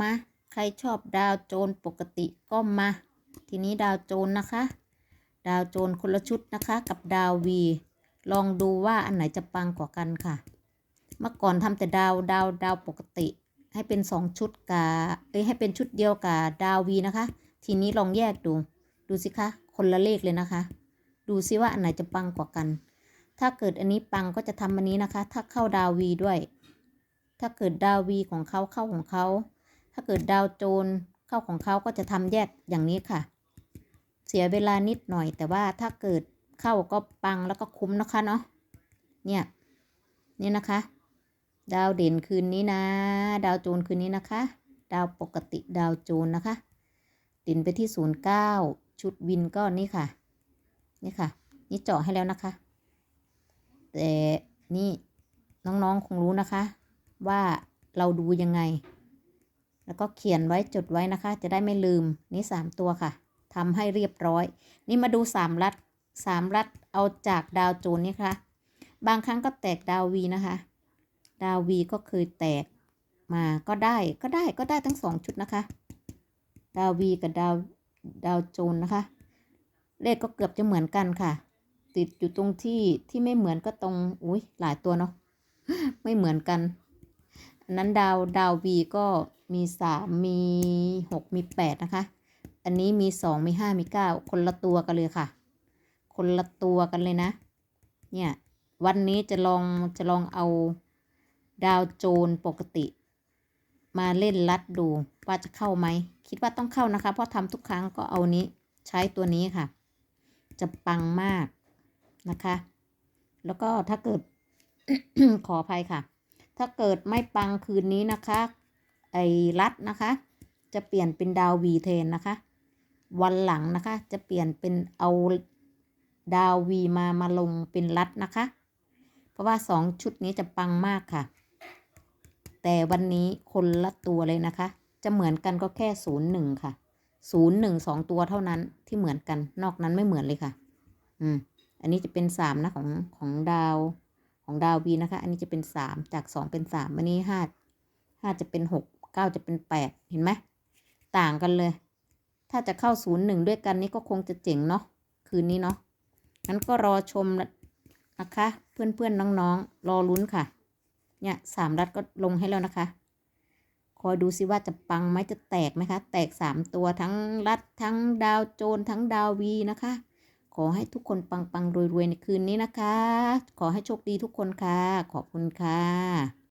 มา ใครชอบดาวโจรปกติก็มา ทีนี้ดาวโจรนะคะ ดาวโจรคนละชุดนะคะ กับดาววี ลองดูว่าอันไหนจะปังกว่ากันค่ะ เมื่อก่อนทำแต่ดาวดาวดาวปกติ ให้เป็นสองชุดกับเอ้ยให้เป็นชุดเดียวกับดาววีนะคะ ทีนี้ลองแยกดู ดูสิคะ คนละเลขเลยนะคะ ดูซิว่าอันไหนจะปังกว่ากัน ถ้าเกิดอันนี้ปังก็จะทำอันนี้นะคะ ถ้าเข้าดาววีด้วย ถ้าเกิดดาววีของเขาเข้าของเขา ถ้าเกิดดาวโจรเข้าของเขาก็จะทำแยกอย่างนี้ค่ะ เสียเวลานิดหน่อย แต่ว่าถ้าเกิดเข้าก็ปังแล้วก็คุ้มนะคะเนาะเนี่ยนี่นะคะ ดาวเด่นคืนนี้นะ ดาวโจรคืนนี้นะคะ ดาวปกติดาวโจรนะคะ เด่นไปที่ศูนย์เก้าชุดวินก็นี่ค่ะ นี่ค่ะ นี่เจาะให้แล้วนะคะ แต่นี่น้องๆคงรู้นะคะ ว่าเราดูยังไง แล้วก็เขียนไว้จดไว้นะคะ จะได้ไม่ลืมนี่สามตัวค่ะทำให้เรียบร้อย นี่มาดูสามรัดสามรัดเอาจากดาวโจนนี่ค่ะ บางครั้งก็แตกดาววีนะคะ ดาววีก็เคยแตกมาก็ได้ก็ได้ก็ได้ทั้งสองชุดนะคะ ดาววีกับดาวดาวโจนนะคะ เลขก็เกือบจะเหมือนกันค่ะ ติดอยู่ตรงที่ที่ไม่เหมือนก็ตรงอุ้ยหลายตัวเนาะไม่เหมือนกัน อันนั้นดาวดาววีก็มีสามมีหกมีแปดนะคะ อันนี้มีสองมีห้ามีเก้าคนละตัวกันเลยค่ะ คนละตัวกันเลยนะ เนี่ยวันนี้จะลองจะลองเอาดาวโจรปกติ มาเล่นลัดดูว่าจะเข้าไหม คิดว่าต้องเข้านะคะ เพราะทำทุกครั้งก็เอานี้ใช้ตัวนี้ค่ะ จะปังมากนะคะ แล้วก็ถ้าเกิดขออภัยค่ะ ถ้าเกิดไม่ปังคืนนี้นะคะ ไอ้รัดนะคะ จะเปลี่ยนเป็นดาววีเทนนะคะ วันหลังนะคะ จะเปลี่ยนเป็นเอาดาววีมามาลงเป็นรัดนะคะ เพราะว่าสองชุดนี้จะปังมากค่ะ แต่วันนี้คนละตัวเลยนะคะ จะเหมือนกันก็แค่ศูนย์หนึ่งค่ะศูนย์หนึ่งสองตัวเท่านั้นที่เหมือนกัน นอกนั้นไม่เหมือนเลยค่ะ อืม อันนี้จะเป็นสามนะของของดาว ของดาววีนะคะ อันนี้จะเป็นสามจากสองเป็นสามอันนี้ห้าห้าจะเป็นหกเก้าจะเป็นแปดเห็นไหมต่างกันเลย ถ้าจะเข้าศูนย์หนึ่งด้วยกันนี่ก็คงจะเจ๋งเนาะคืนนี้เนาะงั้นก็รอชมนะคะ เพื่อนเพื่อนๆน้องๆ รอลุ้นค่ะ เนี่ยสามรัดก็ลงให้แล้วนะคะ คอยดูสิว่าจะปังไหมจะแตกไหมคะ แตกสามตัวทั้งรัดทั้งดาวโจรทั้งดาววีนะคะ ขอให้ทุกคนปังปังรวยรวยในคืนนี้นะคะ ขอให้โชคดีทุกคนค่ะ ขอบคุณค่ะ